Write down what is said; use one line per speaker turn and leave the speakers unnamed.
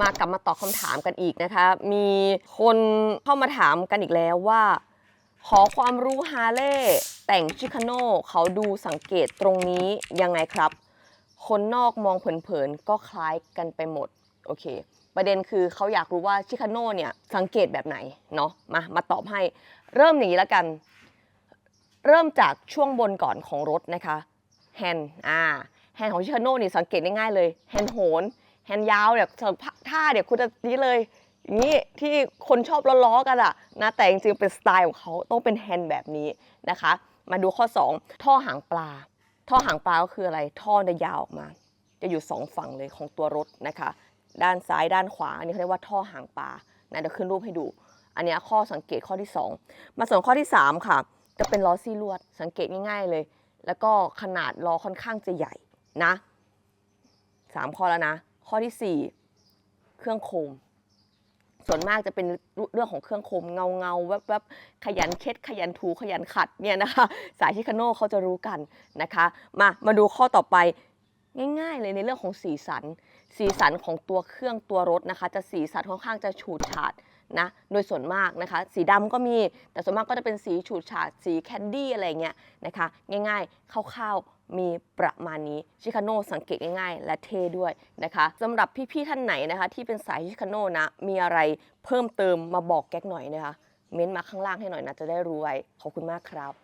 มากลับมาตอบคำถามกันอีกนะคะ มีคนเข้ามาถามกันอีกแล้วว่า ขอความรู้ฮาเลย์แต่งชิคาโน่เขาดูสังเกตตรงนี้ยังไงครับ คนนอกมองเผินๆก็คล้ายกันไปหมด โอเค ประเด็นคือเขาอยากรู้ว่าชิคาโน่เนี่ยสังเกตแบบไหนเนาะมามาตอบให้เริ่มอย่างนี้แล้วกัน เริ่มจากช่วงบนก่อนของรถนะคะแฮนด์อ่าแฮนด์ของชิคาโน่นี่สังเกตได้ง่ายเลยแฮนด์โหน แฮนด์ยาวเนี่ยท่าเดี๋ยคุณจะนี้เลยอย่างนี้ที่คนชอบล้อๆกันอะนะแต่จริงๆเป็นสไตล์ของเขาต้องเป็นแฮนด์แบบนี้นะคะ มาดูข้อ 2 ท่อหางปลา ท่อหางปลาก็คืออะไรท่อจะยาวออกมา จะอยู่สองฝั่งเลยของตัวรถนะคะ ด้านซ้ายด้านขวาอันนี้เขาเรียกว่าท่อหางปลานะเดี๋ยวขึ้นรูปให้ดู อันนี้ข้อสังเกตข้อที่ 2 มาส่วนข้อที่ 3 ค่ะ จะเป็นล้อซี่ลวดสังเกตง่ายๆเลย แล้วก็ขนาดล้อค่อนข้างจะใหญ่นะสามข้อแล้วนะ ข้อทีสี่ 4 เครื่องโคม ส่วนมากจะเป็นเรื่องของเครื่องโคมเงาเงาแวบๆบขยันเช็ดขยันถูขยันขัดเนี่ยนะคะ สายชิคาโน่เขาจะรู้กันนะคะ มามาดูข้อต่อไปง่ายๆเลยในเรื่องของสีสัน สีสันของตัวเครื่องตัวรถนะคะ จะสีสันค่อนข้างจะฉูดฉาดนะโดยส่วนมากนะคะ สีดำก็มีแต่ส่วนมากก็จะเป็นสีฉูดฉาดสีแคนดี้อะไรเงี้ยนะคะ ง่ายๆคร่าวๆ มีประมาณนี้ชิคาโน่สังเกตง่ายๆ และเท่ด้วยนะคะสำหรับพี่ๆท่านไหนนะคะ ที่เป็นสายชิคาโน่นะ มีอะไรเพิ่มเติมมาบอกแก๊กหน่อยนะคะ เม้นมาข้างล่างให้หน่อยนะ จะได้รู้ไว้ ขอบคุณมากครับ